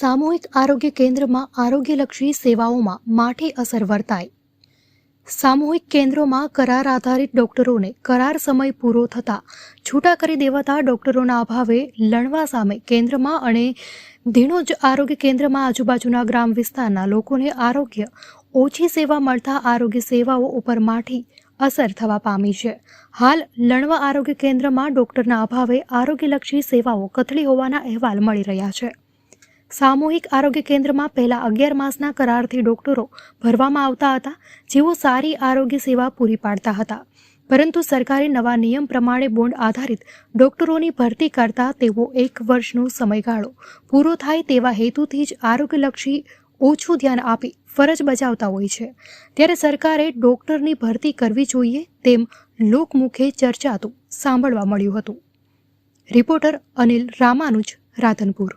સામૂહિક આરોગ્ય કેન્દ્રમાં આરોગ્યલક્ષી સેવાઓમાં માઠી અસર વર્તાય સામૂહિક કેન્દ્રોમાં કરાર આધારિત ડોક્ટરોને કરાર સમય પૂરો થતાં છૂટા કરી દેવાતા ડોક્ટરોના અભાવે લણવા સામે કેન્દ્રમાં અને ધીણોજ આરોગ્ય કેન્દ્રમાં આજુબાજુના ગ્રામ વિસ્તારના લોકોને આરોગ્ય ઓછી સેવા મળતા આરોગ્ય સેવાઓ ઉપર માઠી અસર થવા પામી છે. હાલ લણવા આરોગ્ય કેન્દ્રમાં ડોક્ટરના અભાવે આરોગ્યલક્ષી સેવાઓ કથળી હોવાના અહેવાલ મળી રહ્યા છે. સામૂહિક આરોગ્ય કેન્દ્રમાં પહેલા અગિયાર માસના કરારથી ડોક્ટરો ભરવામાં આવતા હતા, જેઓ સારી આરોગ્ય સેવા પૂરી પાડતા હતા. પરંતુ સરકારે નવા નિયમ પ્રમાણે બોન્ડ આધારિત ડોક્ટરોની ભરતી કરતા તેઓ એક વર્ષનો સમયગાળો પૂરો થાય તેવા હેતુથી જ આરોગ્યલક્ષી ઓછું ધ્યાન આપી ફરજ બજાવતા હોય છે. ત્યારે સરકારે ડોક્ટરની ભરતી કરવી જોઈએ તેમ લોકમુખે ચર્ચાતું સાંભળવા મળ્યું હતું. રિપોર્ટર અનિલ રામાનુજ, રાધનપુર.